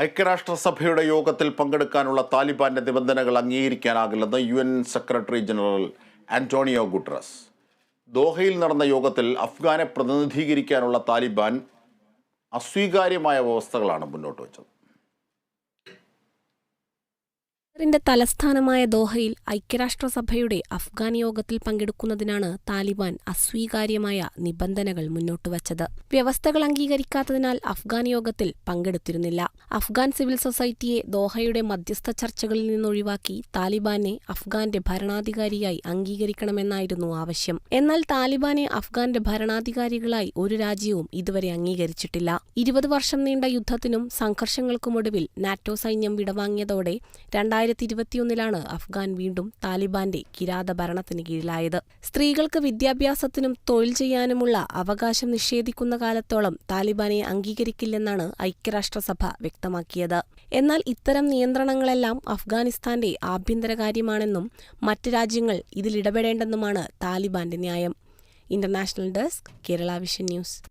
ഐക്യരാഷ്ട്രസഭയുടെ യോഗത്തിൽ പങ്കെടുക്കാനുള്ള താലിബാന്റെ നിബന്ധനകൾ അംഗീകരിക്കാനാകില്ലെന്ന് U N secretary general Antonio Guterres ദോഹയിൽ നടന്ന യോഗത്തിൽ അഫ്ഗാനെ പ്രതിനിധീകരിക്കാനുള്ള താലിബാൻ അസ്വീകാര്യമായ വ്യവസ്ഥകളാണ് മുന്നോട്ട് വച്ചത് ഖത്തറിന്റെ തലസ്ഥാനമായ ദോഹയിൽ ഐക്യരാഷ്ട്രസഭയുടെ അഫ്ഗാൻ യോഗത്തിൽ പങ്കെടുക്കുന്നതിനാണ് താലിബാൻ അസ്വീകാര്യമായ നിബന്ധനകൾ മുന്നോട്ടുവച്ചത് വ്യവസ്ഥകൾ അംഗീകരിക്കാത്തതിനാൽ അഫ്ഗാൻ യോഗത്തിൽ പങ്കെടുത്തിരുന്നില്ല. അഫ്ഗാൻ സിവിൽ സൊസൈറ്റിയെ ദോഹയുടെ മധ്യസ്ഥ ചർച്ചകളിൽ നിന്നൊഴിവാക്കി താലിബാനെ അഫ്ഗാന്റെ ഭരണാധികാരിയായി അംഗീകരിക്കണമെന്നായിരുന്നു ആവശ്യം. എന്നാൽ താലിബാനെ അഫ്ഗാന്റെ ഭരണാധികാരികളായി ഒരു രാജ്യവും ഇതുവരെ അംഗീകരിച്ചിട്ടില്ല. ഇരുപത് വർഷം നീണ്ട യുദ്ധത്തിനും സംഘർഷങ്ങൾക്കുമൊടുവിൽ നാറ്റോ സൈന്യം വിടവാങ്ങിയതോടെ രണ്ടായിരത്തി ഇരുപത്തിയൊന്നിലാണ് അഫ്ഗാൻ വീണ്ടും താലിബാന്റെ കിരാത ഭരണത്തിന് കീഴിലായത്. സ്ത്രീകൾക്ക് വിദ്യാഭ്യാസത്തിനും തൊഴിൽ ചെയ്യാനുമുള്ള അവകാശം നിഷേധിക്കുന്ന കാലത്തോളം താലിബാനെ അംഗീകരിക്കില്ലെന്നാണ് ഐക്യരാഷ്ട്രസഭ വ്യക്തമാക്കിയത്. എന്നാൽ ഇത്തരം നിയന്ത്രണങ്ങളെല്ലാം അഫ്ഗാനിസ്ഥാന്റെ ആഭ്യന്തര കാര്യമാണെന്നും മറ്റ് രാജ്യങ്ങൾ ഇതിലിടപെടേണ്ടെന്നുമാണ് താലിബാന്റെ ന്യായം. International desk Kerala vision news.